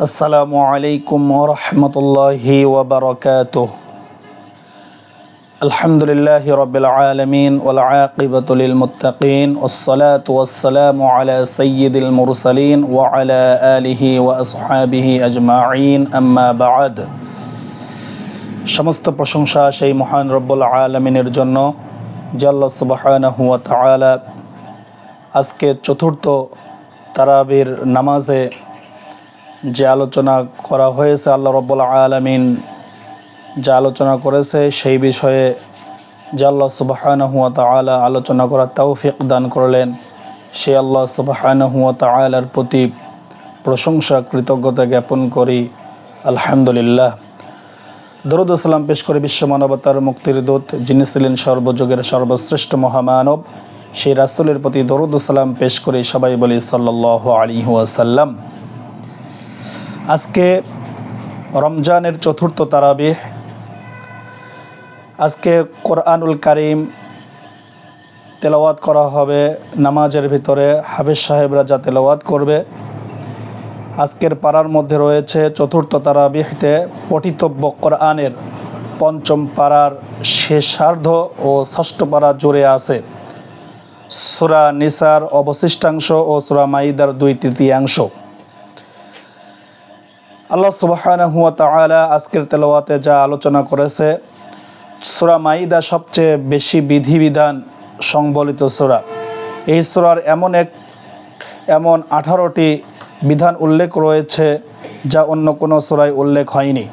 আসসালামু আলাইকুম ওরহমতুল্লাহি ওবরকাত আলহামদুলিল্লাহ রবিল আলমিন ওলাকিবতুল মুতাকিন ওসলাত ওসালাম আলা সৈয়দুল মুরসালিন ওয়া আলা আলিহি ওয়া আসহাবিহি আজমাইন আম্মা বাদ সমস্ত প্রশংসা সেই মহান রব্বুল আলমিনের জন্য জাল্লা সুবাহান হুয়া তালা আজকে চতুর্থ তারাবির নামাজে যে আলোচনা করা হয়েছে আল্লাহ রব্বুল আলমিন, যা আলোচনা করেছে, সেই বিষয়ে যে আল্লাহ সুবাহানহু ওয়া তাআলা আলোচনা করার তৌফিক দান করলেন, সে আল্লাহ সুবাহানহু ওয়া তাআলার প্রতি প্রশংসা, কৃতজ্ঞতা জ্ঞাপন করি। আলহামদুলিল্লাহ। দরুদ সালাম পেশ করে বিশ্ব মানবতার মুক্তির দূত, যিনি ছিলেন সর্বযুগের সর্বশ্রেষ্ঠ মহামানব, সেই রাসুলের প্রতি দরুদ সালাম পেশ করে সবাই বলি সাল্লাহ আলী আজকে রমজানের চতুর্থ তারাবিহ। আজকে কোরআনুল কারিম তেলাওয়াত করা হবে নামাজের ভিতরে, হাফিজ সাহেবরা যা তেলাওয়াত করবে। আজকের পাড়ার মধ্যে রয়েছে চতুর্থ তারাবিহতে পঠিতব্য কোরআনের পঞ্চম পাড়ার শেষার্ধ ও ষষ্ঠ পাড়া জুড়ে আছে। সুরা নিসার অবশিষ্টাংশ ও সুরা মাইদার দুই তৃতীয়াংশ আল্লাহ সুবাহানহু ওয়া তাআলা আজকের তেলাওয়াতে যা আলোচনা করেছে, সুরা মাইদা সবচেয়ে বেশি বিধিবিধান সংবলিত সুরা। এই সুরার এমন এক, এমন আঠারোটি বিধান উল্লেখ রয়েছে যা অন্য কোনো সুরায় উল্লেখ হয়নি।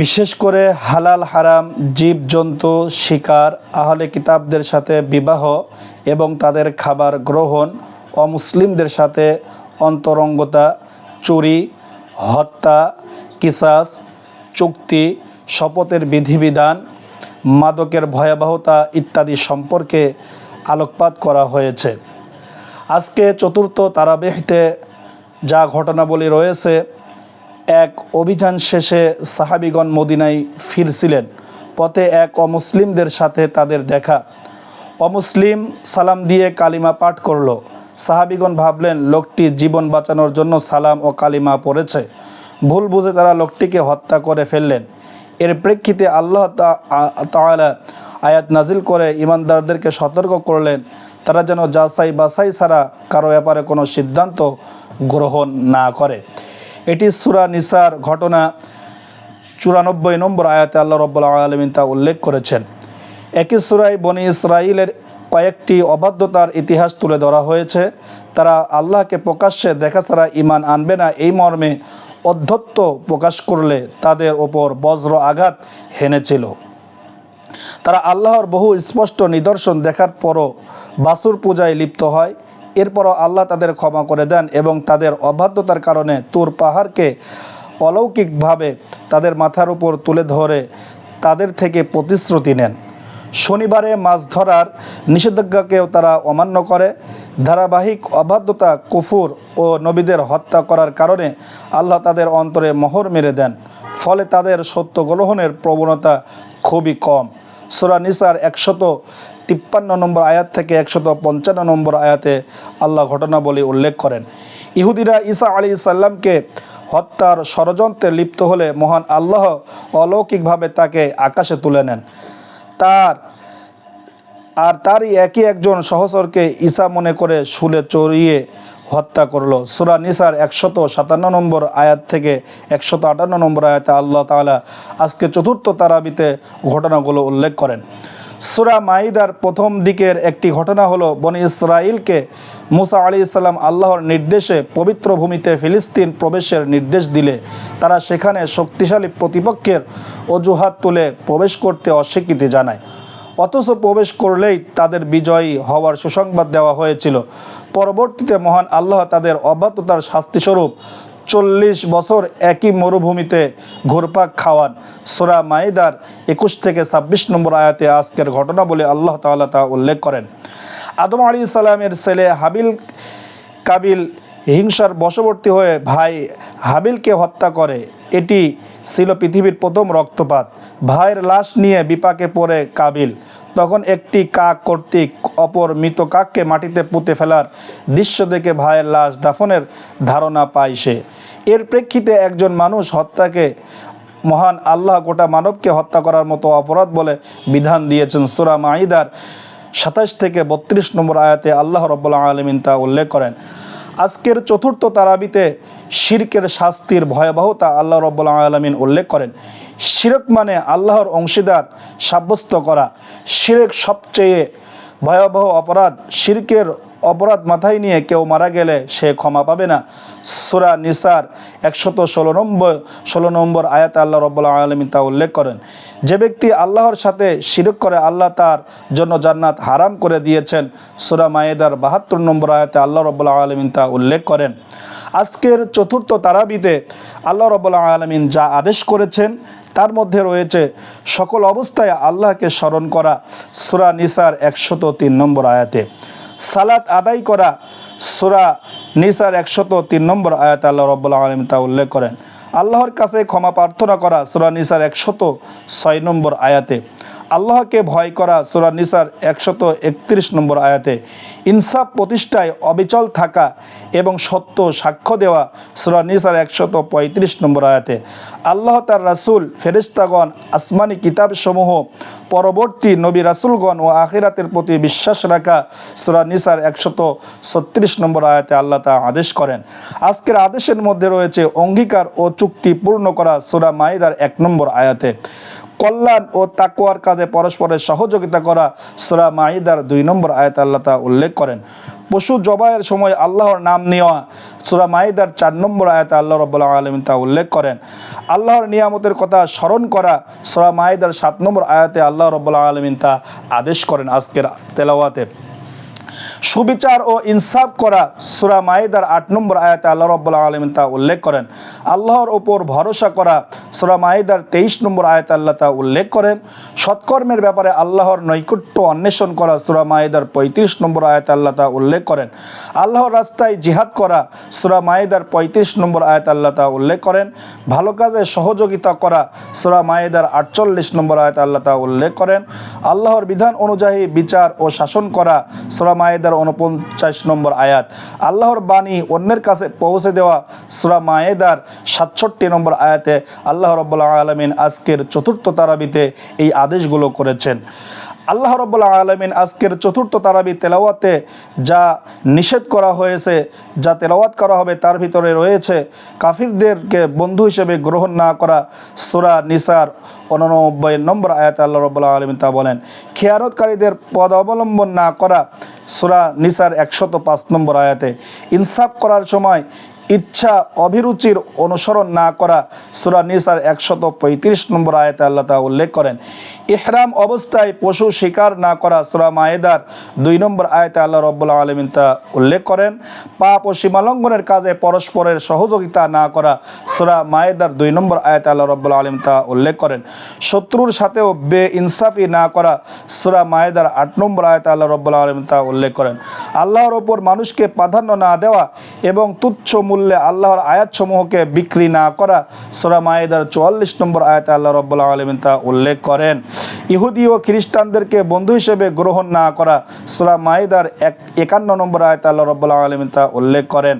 বিশেষ করে হালাল হারাম, জীবজন্তু, শিকার, আহলে কিতাবদের সাথে বিবাহ এবং তাদের খাবার গ্রহণ, অমুসলিমদের সাথে অন্তরঙ্গতা, চুরি হত্যা, কিসাস, চুক্তি, শপথের বিধিবিধান, মাদকের ভয়াবহতা ইত্যাদি সম্পর্কে আলোকপাত করা হয়েছে। আজকে চতুর্থ তারাবেহতে যা ঘটনাবলী রয়েছে, এক অভিযান শেষে সাহাবিগণ মদিনায় ফিরছিলেন। পথে এক অমুসলিমদের সাথে তাদের দেখা। অমুসলিম সালাম দিয়ে কালিমা পাঠ করল। সাহাবিগণ ভাবলেন, লোকটি জীবন বাঁচানোর জন্য সালাম ও কালিমা পড়েছে। ভুল বুঝে তারা লোকটিকে হত্যা করে ফেললেন। এর প্রেক্ষিতে আল্লাহ তাআলা আয়াত নাজিল করে ইমানদারদেরকে সতর্ক করলেন। তারা যেন যাচাই বাছাই ছাড়া কারও ব্যাপারে কোনো সিদ্ধান্ত গ্রহণ না করে। এটি সুরা নিসার ঘটনা চুরানব্বই নম্বর আয়াতে আল্লাহ রব্বুল আলমিন তা উল্লেখ করেছেন। একই সুরাই বনি ইসরাইলের কয়েকটি অবাধ্যতার ইতিহাস তুলে ধরা হয়েছে। তারা আল্লাহকে প্রকাশ্যে দেখা ছাড়া ইমান আনবে না। এই মর্মে অধ্যত্ত প্রকাশ করলে তাদের ওপর বজ্র আঘাত হেনেছিল। তারা আল্লাহর বহু স্পষ্ট নিদর্শন দেখার পরও বাসুর পূজায় লিপ্ত হয়। এরপরও আল্লাহ তাদের ক্ষমা করে দেন এবং তাদের অবাধ্যতার কারণে তুর পাহাড়কে অলৌকিকভাবে তাদের মাথার উপর তুলে ধরে তাদের থেকে প্রতিশ্রুতি নেন। শনিবারে মাছ ধরার নিষেধাজ্ঞাকেও তারা অমান্য করে। ধারাবাহিক অবাধ্যতা, কুফুর ও নবীদের হত্যা করার কারণে আল্লাহ তাদের অন্তরে মোহর মেরে দেন। ফলে তাদের সত্য গ্রহণের প্রবণতা খুবই কম। সুরা নিসার একশত তিপ্পান্ন নম্বর আয়াত থেকে একশত পঞ্চান্ন নম্বর আয়াতে আল্লাহ ঘটনাবলী উল্লেখ করেন। ইহুদিরা ঈসা আলী সাল্লামকে হত্যার ষড়যন্ত্রে লিপ্ত হলে মহান আল্লাহ অলৌকিকভাবে তাকে আকাশে তুলে নেন। তার, আর তারই একই একজন সহসরকে ঈসা মনে করে শুলে চড়িয়ে হত্যা করল। সুরা নিসার একশত সাতান্ন নম্বর আয়াত থেকে একশত আটান্ন নম্বর আয়াতে আল্লাহ তালা আজকে চতুর্থ তারাবিতে ঘটনাগুলো উল্লেখ করেন। সুরা মাইদার প্রথম দিকের একটি ঘটনা হলো, বনি ইসরাইলকে মুসা আলী ইসলাম আল্লাহর নির্দেশে পবিত্র ভূমিতে ফিলিস্তিন প্রবেশের নির্দেশ দিলে। তারা সেখানে শক্তিশালী প্রতিপক্ষের অজুহাত তুলে প্রবেশ করতে অস্বীকৃতি জানায়। অথচ প্রবেশ করলেই তাদের বিজয়ী হওয়ার সুসংবাদ দেওয়া হয়েছিল। পরবর্তীতে মহান আল্লাহ তাদের অবাধ্যতার শাস্তিস্বরূপ চল্লিশ বছর একই মরুভূমিতে ঘুরপাক খাওয়ান। সোরা মাইদার একুশ থেকে ছাব্বিশ নম্বর আয়াতে আজকের ঘটনা বলে আল্লাহ তাআলা তা উল্লেখ করেন। আদম আলী সালামের ছেলে হাবিল কাবিল হিংসার বশবর্তী হয়ে ভাই হাবিলকে হত্যা করে। এটি ছিল পৃথিবীর প্রথম রক্তপাত। ভাইয়ের লাশ নিয়ে বিপাকে পড়ে কাবিল। তখন একটি কাক কর্তৃক অপর মৃত কাককে মাটিতে পুঁতে ফেলার দৃশ্য দেখে ভাইয়ের লাশ দাফনের ধারণা পায় সে। এর প্রেক্ষিতে একজন মানুষ হত্যাকে, মহান আল্লাহ গোটা মানবকে হত্যা করার মতো অপরাধ বলে বিধান দিয়েছেন সুরা মাইদার সাতাশ থেকে বত্রিশ নম্বর আয়াতে আল্লাহ রব্বুল্লা আলমিন তা উল্লেখ করেন। আজকের চতুর্থ তারাবিতে শিরকের শাস্তির ভয়াবহতা আল্লাহ রব্বুল আলমিন উল্লেখ করেন। শিরক মানে আল্লাহর অংশীদার সাব্যস্ত করা। শিরেক সবচেয়ে ভয়াবহ অপরাধ শিরকের অপরাধ মাথায় নিয়ে কেউ মারা গেলে সে ক্ষমা পাবে না। সুরা নিসার একশত ষোলো নম্বর ষোলো নম্বর আয়াতে আল্লাহ রব্বুল্লাহ আলমিন তা উল্লেখ করেন, যে ব্যক্তি আল্লাহর সাথে শিরক করে, আল্লাহ তার জন্য জান্নাত হারাম করে দিয়েছেন। সুরা মায়েদার বাহাত্তর নম্বর আয়াতে আল্লাহ রব্বুল্লাহ আলমিন তা উল্লেখ করেন, আজকের চতুর্থ তারাবিতে আল্লাহ রব্বুল্লাহ আলমিন যা আদেশ করেছেন, তার মধ্যে রয়েছে সকল অবস্থায় আল্লাহকে স্মরণ করা। সুরা নিসার একশত তিন নম্বর আয়াতে সালাত আদায় করা সুরা নিসার একশত তিন নম্বর আয়াত আল্লাহ রব্বুল্লাহ আলম তা উল্লেখ করেন। আল্লাহর কাছে ক্ষমা প্রার্থনা করা সুরা নিসার একশত ছয় নম্বর আয়াতে। আল্লাহকে ভয় করা সুরা নিসার একশত একত্রিশ নম্বর আয়াতে। ইনসাফ প্রতিষ্ঠায় অবিচল থাকা এবং সত্য সাক্ষ্য দেওয়া সুরা নিসার একশত পঁয়ত্রিশ নম্বর আয়াতে। আল্লাহ তার রাসুল ফেরিস্তাগণ আসমানি কিতাবসমূহ, পরবর্তী নবী রাসুলগণ ও আখিরাতের প্রতি বিশ্বাস রাখা সুরা নিসার একশত নম্বর আয়াতে আল্লাহ তা আদেশ করেন। আজকের আদেশের মধ্যে রয়েছে অঙ্গীকার ও চুক্তি পূর্ণ করা সুরা মাইদার এক নম্বর আয়াতে। কল্যাণ ও তাকুয়ার কাজে পরস্পরের সহযোগিতা করা সুরা মাইদার দুই নম্বর আয়াত আল্লাহ তা উল্লেখ করেন। পশু জবাইয়ের সময় আল্লাহর নাম নেওয়া সুরা মাইদার চার নম্বর আয়াতে আল্লাহ রব্বুল্লাহ আলমিন তা উল্লেখ করেন। আল্লাহর নিয়ামতের কথা স্মরণ করা সুরা মাইদার সাত নম্বর আয়াতে আল্লাহ রব্বুল্লাহ আলমিন তা আদেশ করেন আজকের তেলাওয়াতে। সুবিচার ও ইনসাফ করা সুরা মায়েদার আট নম্বর আয়াতে আল্লাহ রব্বুল্লাহ আলমিন তা উল্লেখ করেন। আল্লাহর ওপর ভরসা করা সুরা মায়েদার তেইশ নম্বর আয়াতে আল্লাহ তা উল্লেখ করেন। সৎকর্মের ব্যাপারে আল্লাহর নৈকট্য অন্বেষণ করা সুরা মায়েদার পঁয়ত্রিশ নম্বর আয়াতে আল্লাহ তা উল্লেখ করেন। আল্লাহর রাস্তায় জিহাদ করা সুরা মায়েদার পঁয়ত্রিশ নম্বর আয়াত আল্লাহ তা উল্লেখ করেন। ভালো কাজে সহযোগিতা করা সুরা মায়েদার আটচল্লিশ নম্বর আয়াত আল্লাহ তা উল্লেখ করেন। আল্লাহর বিধান অনুযায়ী বিচার ও শাসন করা সুরা মায়েদার উনপঞ্চাশ নম্বর আয়াত। আল্লাহর বাণী অন্যের কাছে পৌঁছে দেওয়া সুরা মায়েদার সাতষট্টি নম্বর আয়াতে আল্লাহ রব্বুল্লাহ আলমিন আজকের চতুর্থ তারাবিতে এই আদেশগুলো করেছেন। আল্লাহ রব্বুল্লাহ আলমিন আজকের চতুর্থ তারাবি তেলাওয়াতে যা নিষেধ করা হয়েছে, যা তেলাওয়াত করা হবে তার ভিতরে রয়েছে কাফিরদেরকে বন্ধু হিসেবে গ্রহণ না করা সুরা নিসার উননব্বই নম্বর আয়াত আল্লাহ রব্বুল্লাহ আলমিন তা বলেন। খেয়ারতকারীদের পদ অবলম্বন না করা সুরা নিসার একশত পাঁচ নম্বর আয়াতে। ইনসাফ করার সময় ইচ্ছা অভিরুচির অনুসরণ না করা সুরা নিসার একশত পঁয়ত্রিশ নম্বর আয়াতে আল্লাহ তা উল্লেখ করেন, ইহরাম অবস্থায় পশু শিকার না করা সুরা মায়েদার দুই নম্বর আয়াতে আল্লাহ রব্বুল্লাহ আলমিন তা উল্লেখ করেন, পাপ ও সীমালঙ্ঘনের কাজে পরস্পরের সহযোগিতা না করা সুরা মায়েদার দুই নম্বর আয়াতে আল্লাহ রব্বুল্লাহ আলম তা উল্লেখ করেন। শত্রুর সাথেও বে ইনসাফি না করা সুরা মায়েদার আট নম্বর আয়াতে আল্লাহ রব্বুল্লাহ আলম তা উল্লেখ করেন। আল্লাহর ওপর মানুষকে প্রাধান্য না দেওয়া এবং তুচ্ছ মূল্যে আল্লাহর আয়াতসমূহকে বিক্রি না করা সোরা মায়েদার চুয়াল্লিশ নম্বর আয়াত আল্লাহ রব্বুল্লাহ আলমিন তা উল্লেখ করেন। ইহুদি ও খ্রিস্টানদেরকে বন্ধু হিসেবে গ্রহণ না করা সোরা মায়েদার এক একান্ন নম্বর আয়াত আল্লাহ রব্বুল্লাহ আলমিন তা উল্লেখ করেন।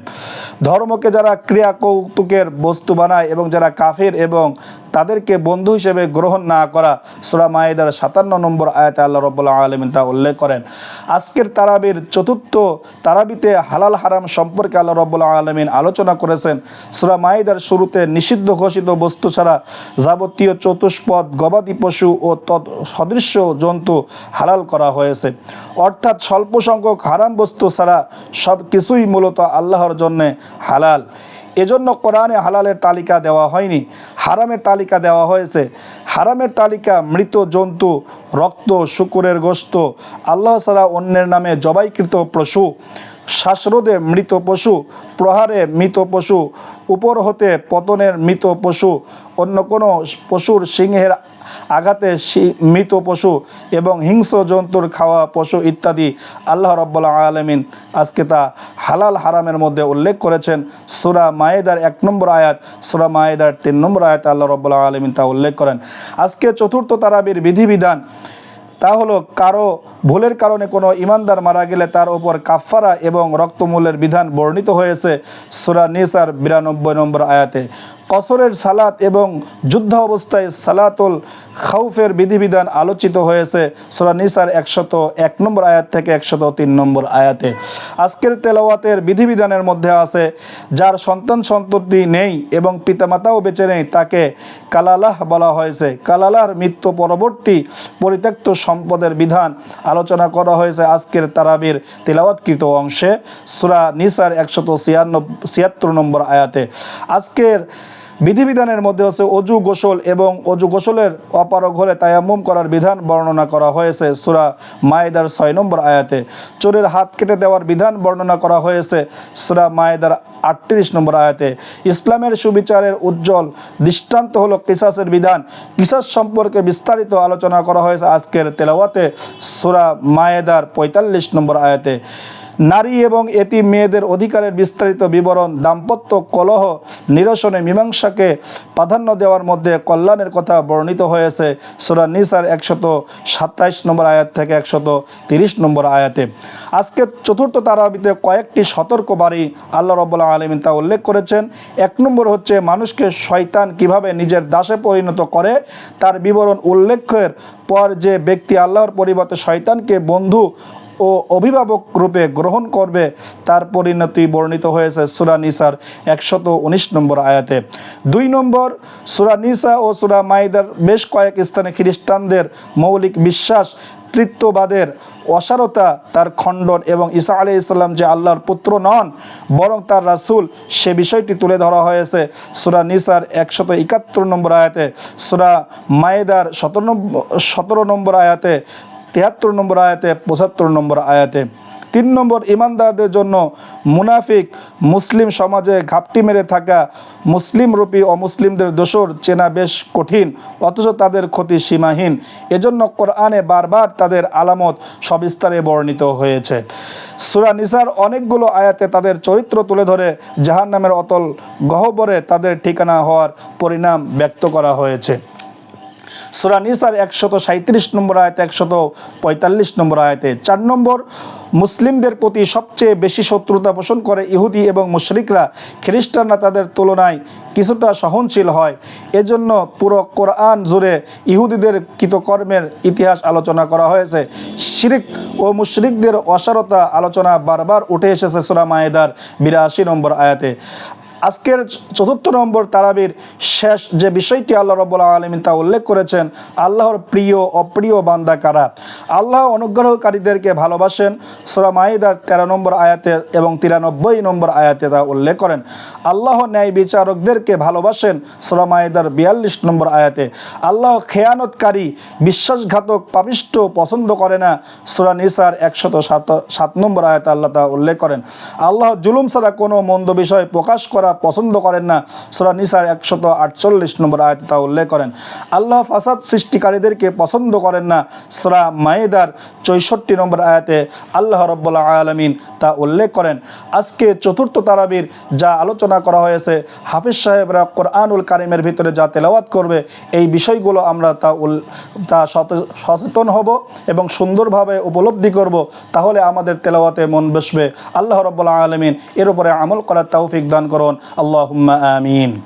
ধর্মকে যারা ক্রিয়া কৌতুকের বস্তু বানায় এবং যারা কাফের এবং তাদেরকে বন্ধু হিসেবে গ্রহণ না করা সুরা মায়েদার সাতান্ন নম্বর আয়াতে আল্লাহ রব্বুল্লাহ আলমিন তা উল্লেখ করেন। আজকের তারাবির চতুর্থ তারাবিতে হালাল হারাম সম্পর্কে আল্লাহ রব্বুল্লাহ আলমিন আলোচনা করেছেন। সুরা মায়েদার শুরুতে নিষিদ্ধ ঘোষিত বস্তু ছাড়া যাবতীয় চতুষ্পদ, গবাদি পশু ও তৎ সদৃশ্য জন্তু হালাল করা হয়েছে। অর্থাৎ স্বল্প সংখ্যক হারাম বস্তু ছাড়া সব কিছুই মূলত আল্লাহর জন্যে হালাল। এজন্য কোরআনে হালালের তালিকা দেওয়া হয়নি, হারামের তালিকা দেওয়া হয়েছে। হারামের তালিকা মৃত জন্তু, রক্ত, শুকুরের গোস্ত আল্লাহ ছাড়া অন্যের নামে জবাইকৃত পশু শ্বাসরোধে মৃত পশু, প্রহারে মৃত পশু, উপর হতে পতনের মৃত পশু, অন্য কোনো পশুর সিংহের আঘাতে মৃত পশু এবং হিংস্র জন্তুর খাওয়া পশু ইত্যাদি আল্লাহ রব্বুল্লাহ আলমিন আজকে তা হালাল হারামের মধ্যে উল্লেখ করেছেন। সুরা মায়েদার এক নম্বর আয়াত, সুরা মায়েদার তিন নম্বর আয়াত আল্লাহ রব্বুল্লাহ আলমিন তা উল্লেখ করেন। আজকে চতুর্থ তারাবির বিধিবিধান তা হলো কারও ভুলের কারণে কোনো ইমানদার মারা গেলে তার ওপর কাফফারা এবং রক্তমূল্যের বিধান বর্ণিত হয়েছে। সুরা নিসার বিরানব্বই নম্বর আয়াতে। কসরের সালাত এবং যুদ্ধ অবস্থায় সালাতুল খাউফের বিধিবিধান আলোচিত হয়েছে। সোরা নিসার একশত এক নম্বর আয়াত থেকে একশত তিন নম্বর আয়াতে। আজকের তেলাওয়াতের বিধিবিধানের মধ্যে আছে, যার সন্তান সন্ততি নেই এবং পিতামাতাও বেঁচে নেই তাকে কালালাহ বলা হয়েছে। কালালার মৃত্যু পরবর্তী পরিত্যক্ত সম্পদের বিধান আলোচনা করা হয়েছে আজকের তারাবির তেলাওয়াতকৃত অংশে, সুরা নিসার একশত ছিয়াত্তর নম্বর আয়াতে। আজকের বিধিবিধানের মধ্যে হচ্ছে অজু গোসল এবং অজু গোসলের অপারগ হলে তায়াম্মুম করার বিধান বর্ণনা করা হয়েছে সুরা মায়েদার ছয় নম্বর আয়াতে। চোরের হাত কেটে দেওয়ার বিধান বর্ণনা করা হয়েছে সুরা মায়েদার আটত্রিশ নম্বর আয়াতে। ইসলামের সুবিচারের উজ্জ্বল দৃষ্টান্ত হলো কিসাসের বিধান। কিসাস সম্পর্কে বিস্তারিত আলোচনা করা হয়েছে আজকের তেলাওয়াতে সুরা মায়েদার পঁয়তাল্লিশ নম্বর আয়াতে। নারী এবং এটি মেয়েদের অধিকারের বিস্তারিত বিবরণ, দাম্পত্য কলহ, নিরসনে মীমাংসাকে প্রাধান্য দেওয়ার মধ্যে কল্যাণের কথা বর্ণিত হয়েছে। সুরা নিসার একশত সাতাইশ নম্বর আয়াত থেকে একশত তিরিশ নম্বর আয়াতে। আজকে চতুর্থ তারাবিতে কয়েকটি সতর্ক বাড়ি আল্লাহ রব্বুল্লাহ আলমিন তা উল্লেখ করেছেন। এক নম্বর হচ্ছে, মানুষকে শয়তান কীভাবে নিজের দাসে পরিণত করে, তার বিবরণ উল্লেখের পর যে ব্যক্তি আল্লাহর পরিবর্তে শয়তানকে বন্ধু ও অভিভাবক রূপে গ্রহণ করবে, তার পরিণতি বর্ণিত হয়েছে সুরা নিসার একশত উনিশ নম্বর আয়াতে। দুই নম্বর, সুরা নিসা ও সুরা মাইদার বেশ কয়েক স্থানে খ্রিস্টানদের মৌলিক বিশ্বাস, তৃত্ববাদের অসারতা, তার খণ্ডন এবং ঈসা আলি ইসলাম যে আল্লাহর পুত্র নন, বরং তার রাসূল, সে বিষয়টি তুলে ধরা হয়েছে সুরা নিসার একশত একাত্তর নম্বর আয়াতে। সুরা মায়েদার সতেরো সতেরো নম্বর আয়াতে তিয়াত্তর নম্বর আয়াতে, পঁচাত্তর নম্বর আয়াতে। তিন নম্বর, ইমানদারদের জন্য মুনাফিক মুসলিম সমাজে ঘাপটি মেরে থাকা মুসলিম রূপী অমুসলিমদের দোষর চেনা বেশ কঠিন, অথচ তাদের ক্ষতি সীমাহীন। এজন্য কোরআনে বারবার তাদের আলামত সবিস্তারে বর্ণিত হয়েছে। সুরা নিসার অনেকগুলো আয়াতে তাদের চরিত্র তুলে ধরে জাহান নামের অতল গহ্বরে তাদের ঠিকানা হওয়ার পরিণাম ব্যক্ত করা হয়েছে। সুরা নিসার একশত সাঁত্রিশ নম্বর আয়তে, একশত পঁয়তাল্লিশ নম্বর আয়তে, চার নম্বর, মুসলিমদের প্রতি সবচেয়ে বেশি শত্রুতা পোষণ করে ইহুদি এবং মুশরিকরা, খ্রিস্টানরা তাদের তুলনায় কিছুটা সহনশীল হয়। এজন্য পুরো কোরআন জুড়ে ইহুদিদের কৃতকর্মের ইতিহাস আলোচনা করা হয়েছে। শিরিক ও মুশরিকদের অসারতা আলোচনা বারবার উঠে এসেছে সুরা মায়েদার বিরাশি নম্বর আয়াতে। আজকের চতুর্থ নম্বর তারাবির শেষ যে বিষয়টি আল্লাহ রব্বুল্লাহ আলমিন তা উল্লেখ করেছেন, আল্লাহর প্রিয়, অপ্রিয় বান্দা কারা? আল্লাহ অনুগ্রহকারীদেরকে ভালোবাসেন, সুরা মাইদার তেরো নম্বর আয়াতে এবং তিরানব্বই নম্বর আয়াতে তা উল্লেখ করেন। আল্লাহ ন্যায় বিচারকদেরকে ভালোবাসেন, সুরা মাইদার বিয়াল্লিশ নম্বর আয়াতে। আল্লাহ খেয়ানতকারী, বিশ্বাসঘাতক, পাপিষ্ট, পছন্দ করে না, সুরা নিসার একশত সাত সাত নম্বর আয়াতে আল্লাহ তা উল্লেখ করেন। আল্লাহ জুলুম ছাড়া কোনো মন্দ বিষয় প্রকাশ করা পছন্দ করেন না। সুরা নিসার একশত আটচল্লিশ নম্বর আয়াতে তা উল্লেখ করেন, আল্লাহ ফাসাদ সৃষ্টিকারীদেরকে পছন্দ করেন না। সুরা মায়েদার চৌষট্টি নম্বর আয়াতে আল্লাহ রব্বুল্লাহ আলমিন তা উল্লেখ করেন, আজকে চতুর্থ তারাবির যা আলোচনা করা হয়েছে, হাফিজ সাহেবরা কোরআনুল কারিমের ভিতরে যা তেলাওয়াত করবে, এই বিষয়গুলো আমরা তা উল, তা সচেতন হব এবং সুন্দরভাবে উপলব্ধি করব। তাহলে আমাদের তেলাওয়াতে মন বসবে। আল্লাহ রব্বুল্লাহ আলমিন এর উপরে আমল করার তৌফিক দান করুন। اللهم آمين.